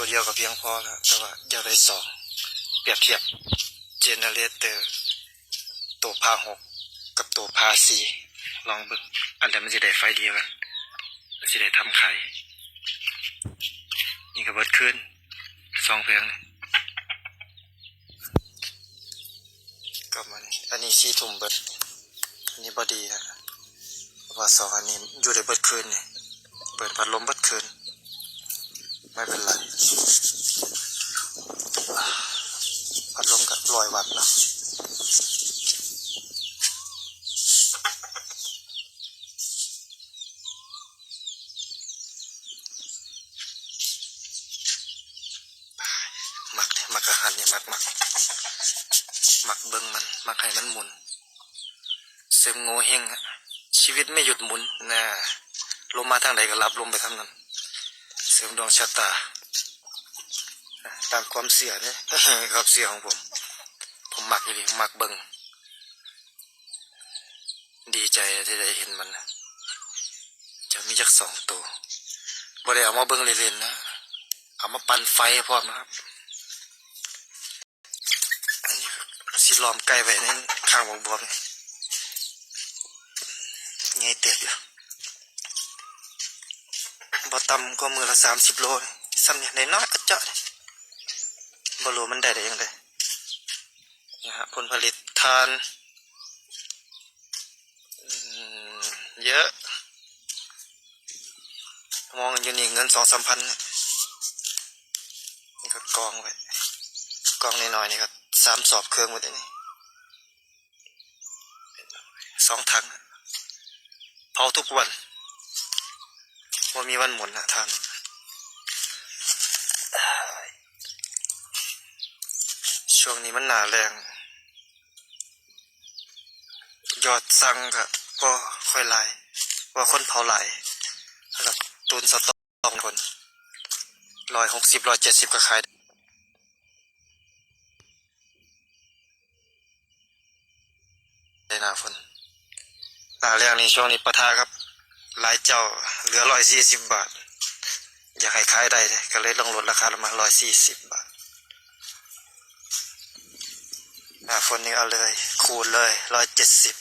ตัวเดียวก็เพียงพอแล้วแต่ว่าอยากได้สองเปรียบเทียบเจเนเรเตอร์ตัวพาหกกับตัวพาสี่ลองบิ่งอันแต่มันจะได้ไฟเดียวกันมันจะได้ทำไข่นี่ก็เบิดขึ้นสองเพลงก็มานี่อันนี้สี่ทุ่มเบิดอันนี้บอดีนะว่าสองอันนี้อยู่ได้เบิดคืนนี่เปิดพัดลมเบิดคืน ไม่เป็นไรพัดลมกับลอยวัดนะมักเนี่ยมักอาหารเนี่ยมักมักมักเบิ่งมันมักให้มันหมุนเสริมโง่เฮงชีวิตไม่หยุดหมุนนะลมมาทางไหนก็รับลมไปทางนั้น ริมดวงชะตา ตามความเสียเนี่ยความเสียของผม ผมมักอยู่ดีมักเบิงดีใจที่ได้เห็นมัน จะมีจักสองตัวบ่ได้เอามาเบิงเล่นๆนะ เอามาปั่นไฟพร้อมนะครับอันนี้สิล้อมไก่ไว้ในข้างวงบวมไงเตือดอยู่ บ่ต่ำก็มือละสามสิบโลซ้ำเนี่ยในน้อยก็เจาะบ่รู้มันได้ได้ยังไงนะฮะผลผลิตทานเยอะ มองอยู่นี่เงินสองสามพันเนี่ยนี่ก็กองไว้กองน้อยๆนี่ก็สามสอบเครื่องหมดเลยนี่สองถังเผาทุกวัน ว่ามีวันหมุนนะท่านช่วงนี้มันหนาแรง ยอดสั่งก็ก็ค่อยไหลว่าคนเผาไหลแล้วก็ตุนสต็อกคนร้อยหกสิบร้อยเจ็ดสิบก็ขายได้หนาฝนหนาแรงนี่ช่วงนี้ปะทะครับ หลายเจ้าเหลือร้อยสี่สิบบาท อยากให้ขายได้ก็เลยลงลดราคาลงมาร้อยสี่สิบบาทหน้าฝนนี่เอาเลย คูณเลยร้อยเจ็ดสิบ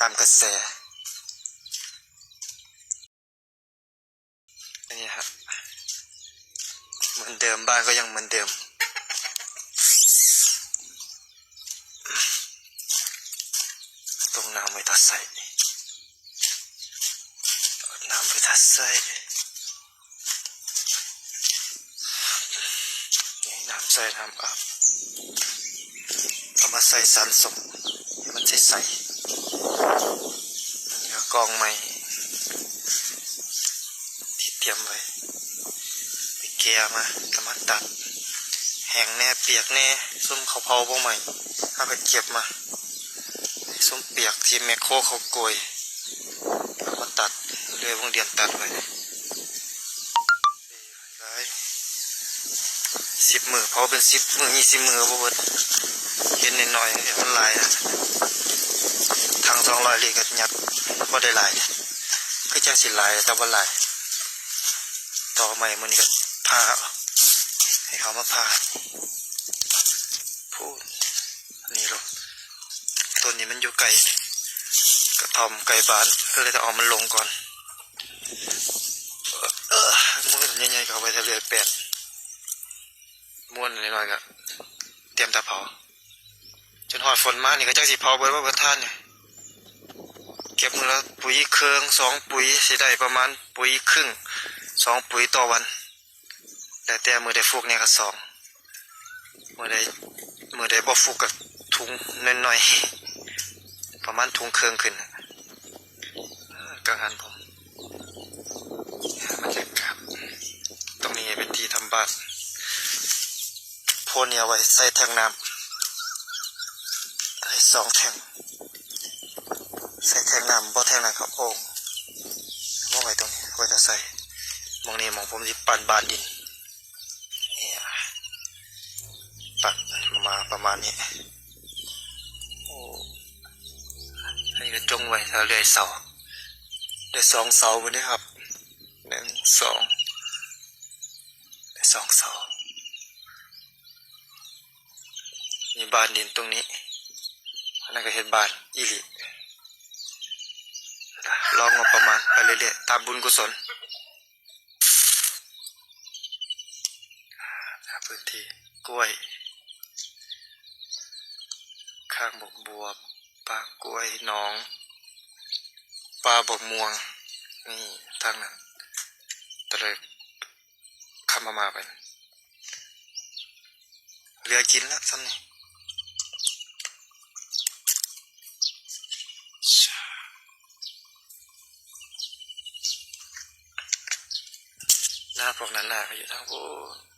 ตามกระแสอันนี้ครับเหมือนเดิมบ้านก็ยังเหมือนเดิมตรงน้ำไม่ตัดใส่ น้ำไปทัดใส่นี่น้ำใส่น้ำอาบเอามาใส่สารสมให้มันใสใสๆนี่ก็กรองใหม่ที่เตรียมไว้ไปแก่มาก็มาตัด แห้งแน่เปียกแน่ส้มเขาเผาบ่ใหม่เอาไปเก็บมาส้มเปียกที่แมคโคเขาโกย เรื่อยวงเดียนตัดไว้หลายสิบมือเพราะเป็นสิบมือยี่สิบมือบ่เบิดเห็นน้อยๆเห็นมันลายอะทางสองร้อยลีก็ยัดบ่าได้ลายคือจังสิลายแต่ว่าลาย ต่อใหม่มันนี่ก็พาเอาให้เขามาพาพูดนี่ลูกต้นนี้มันอยู่ไกลกระทอมไก่บ้านก็เลยต้องเอามันลงก่อน เออม้วนใหญ่ๆก็เอาไปทะเลแปลนม้วนน่อยๆก็เตรียมตาเผา จนหอดฝนมานี่ก็จังสิเผาเบิดว่าเบิดท่านเนี่ยเก็บมือละปุ๋ยเครื่องสองปุ๋ยสิได้ประมาณปุ๋ยครึ่งสองปุ๋ยต่อวัน แต่แต่มือได้ฟุกเนี่ยก็สองมือได้มือได้บ่ฟุกกับถุงน้อยๆประมาณทุงเครื่องขึ้นกังหันผมบรรยากาศตรงนี้เป็นที่ทำ บ้านโพนเนี่ยเอาไว้ใส่แทงน้ำได้สองแทงใส่แทงน้ำบ่แทงน้ำครับโอ่งมองไว้ตรงนี้ไว้จะใส่มองนี่มองผมที่ปั่นบานดินเนี่ยปั่นมาประมาณนี้โอ้อันนี้ก็จงไว้ถ้าเลื่อยเสาเลื่อยสองเสาไปนี่ครับหนึ่งสอง สองเสามีบ้านดินตรงนี้นนั้นก็เห็นบ้านอีหลีลองงบประมาณไปเรื่อยๆตามบุญกุศลหาพื้นที่กล้วย ข้างบกบัวปลากล้วยหนองปลาบกม่วง นี่ทางนั้นตะเลย คำมามาไปเหลือกินแล้วซ้ำนี่หน้าพวกนั้นหน้าก็อยู่ทางโน้น